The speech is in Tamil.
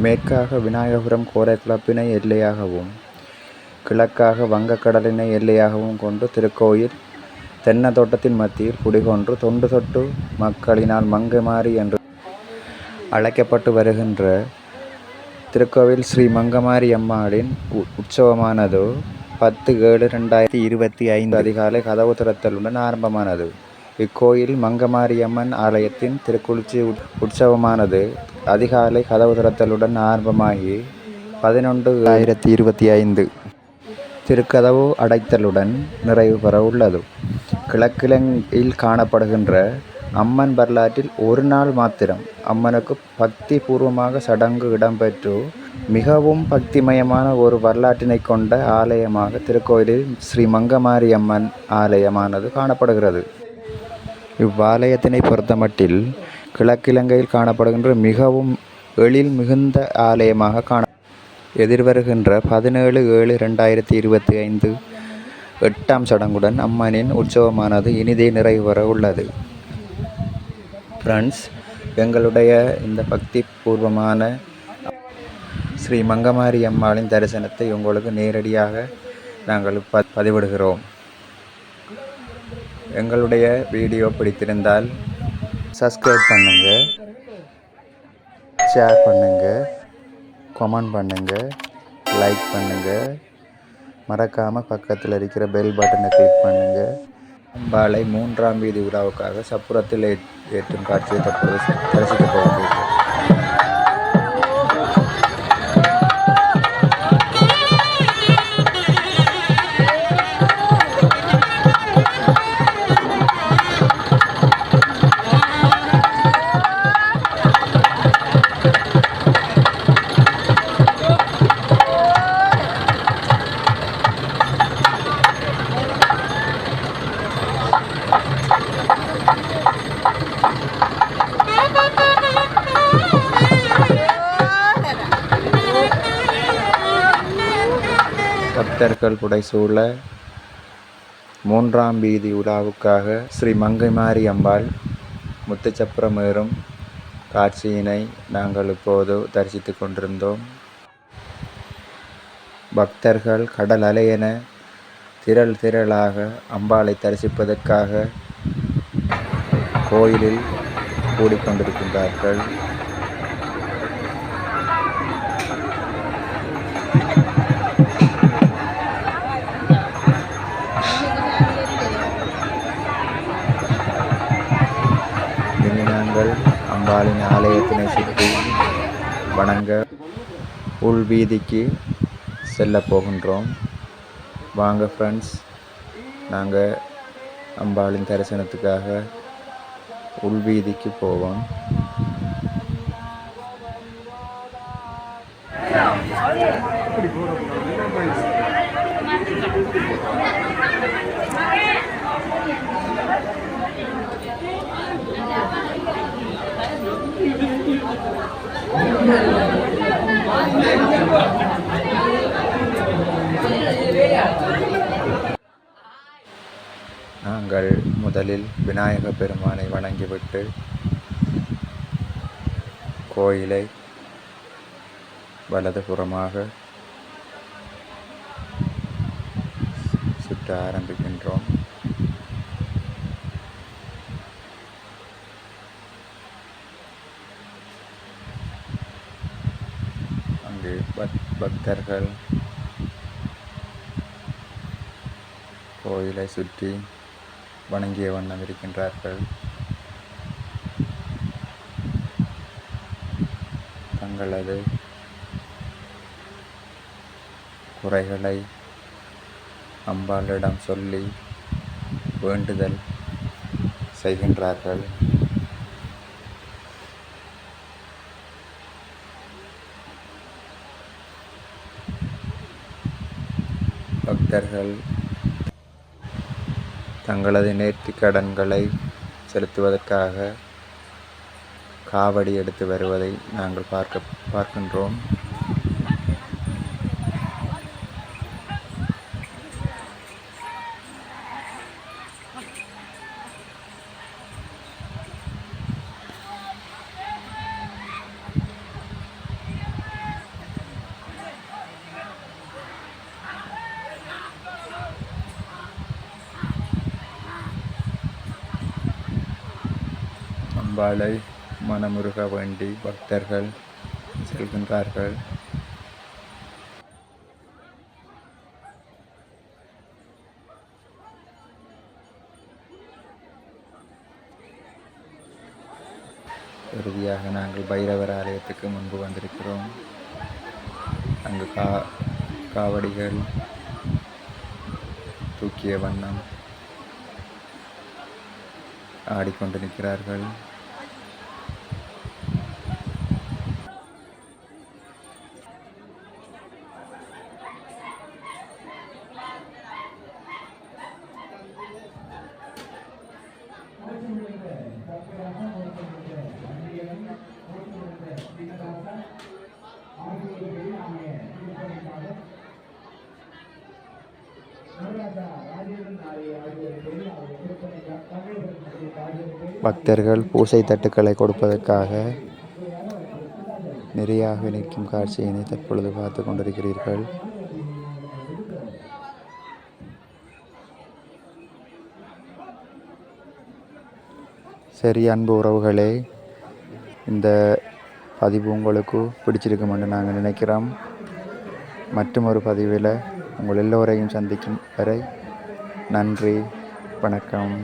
மேற்காக விநாயகபுரம் கோரைக்கிளப்பினை எல்லையாகவும் கிழக்காக வங்கக்கடலினை எல்லையாகவும் கொண்டு திருக்கோயில் தென்னை தோட்டத்தின் மத்தியில் குடிகொன்று தொண்டு தொட்டு மக்களினால் மங்கமாரி என்று அழைக்கப்பட்டு வருகின்ற திருக்கோவில் ஸ்ரீ மங்கமாரி அம்மாளின் உ- உற்சவமானது பத்து ஏழு ரெண்டாயிரத்தி இருபத்தி ஐந்து அதிகாலை கதவு திறத்தலுடன் ஆரம்பமானது. இக்கோயில் மங்கமாரியம்மன் ஆலயத்தின் திருக்குளிர்ச்சி உட்- உற்சவமானது அதிகாலை கதவு திறத்தலுடன் ஆரம்பமாகி பதினொன்று ஆயிரத்தி இருபத்தி ஐந்து. திருக்கதவு அடைத்தலுடன் நிறைவு பெற உள்ளது. கிழக்கிழங்கில் காணப்படுகின்ற அம்மன் வரலாற்றில் ஒரு நாள் மாத்திரம் அம்மனுக்கு பக்தி பூர்வமாக சடங்கு இடம்பெற்று மிகவும் பக்திமயமான ஒரு வரலாற்றினை கொண்ட ஆலயமாக திருக்கோயிலில் ஸ்ரீ மங்கமாரி அம்மன் ஆலயமானது காணப்படுகிறது. இவ்வாலயத்தினை பொறுத்தமட்டில் கிழக்கிலங்கையில் காணப்படுகின்ற மிகவும் எழில் மிகுந்த ஆலயமாக காண எதிர்வருகின்ற பதினேழு ஏழு ரெண்டாயிரத்தி இருபத்தி ஐந்து எட்டாம் சடங்குடன் அம்மனின் உற்சவமானது இனிதே நிறைவு வர உள்ளது. ஃப்ரெண்ட்ஸ் எங்களுடைய இந்த பக்தி பூர்வமான ஸ்ரீ மங்கமாரி அம்மாளின் தரிசனத்தை உங்களுக்கு நேரடியாக நாங்கள் ப பதிவிடுகிறோம். எங்களுடைய வீடியோ பிடித்திருந்தால் சப்ஸ்கிரைப் பண்ணுங்கள் ஷேர் பண்ணுங்கள் கமெண்ட் பண்ணுங்கள் லைக் பண்ணுங்கள் மறக்காமல் பக்கத்தில் இருக்கிற பெல் பட்டனை கிளிக் பண்ணுங்கள் அம்பாலை மூன்றாம் வீதி விழாவுக்காக சப்புரத்தில் ஏ- ஏற்றும் காட்சியை தற்போது தரிசிக்கப் பக்தர்கள் புடைசூழ மூன்றாம் வீதி உலாவுக்காக ஸ்ரீ மங்கைமாரி அம்பாள் முத்துச்சப்பரமேறும் காட்சியினை நாங்கள் இப்போது தரிசித்து கொண்டிருந்தோம். பக்தர்கள் கடல் அலையென திரள் திரளாக அம்பாளை தரிசிப்பதற்காக கோயிலில் கூடிக்கொண்டிருக்கின்றார்கள். நாங்கள் அம்பாளின் ஆலயத்தினை சுற்றி வணங்க உள் வீதிக்கு செல்ல போகின்றோம். வாங்க ஃப்ரெண்ட்ஸ் நாங்கள் அம்பாளின் தரிசனத்துக்காக உள் வீதிக்கு போவோம். நாங்கள் முதலில் விநாயக பெருமானை வணங்கிவிட்டு கோயிலை வலதுபுறமாக சுற்ற ஆரம்பிக்கின்றோம். அங்கு பக் பக்தர்கள் கோயிலை சுற்றி வணங்கிய வண்ணம் இருக்கின்றார்கள். தங்களது குறைகளை அம்பாளிடம் சொல்லி வேண்டுதல் செய்கின்றார்கள். பக்தர்கள் தங்களது நேர்த்திக் கடன்களை செலுத்துவதற்காக காவடி எடுத்து வருவதை நாங்கள் பார்க்க பார்க்கின்றோம். அம்பாளை மனமுருக வேண்டி பக்தர்கள் செல்கின்றார்கள். இறுதியாக நாங்கள் பைரவர் ஆலயத்துக்கு முன்பு வந்திருக்கிறோம். அங்கு கா காவடிகள் தூக்கிய வண்ணம் ஆடிக்கொண்டு நிற்கிறார்கள். பக்தர்கள் பூசை தட்டுக்களை கொடுப்பதற்காக நிறையாக நிற்கும் காட்சியினை தற்பொழுது பார்த்து கொண்டிருக்கிறீர்கள். சரி அன்பு உறவுகளே இந்த பதிவு உங்களுக்கு பிடிச்சிருக்குமென்று நாங்கள் நினைக்கிறோம். மற்றும் ஒரு பதிவில் உங்கள் எல்லோரையும் சந்திக்கும் வரை நன்றி வணக்கம்.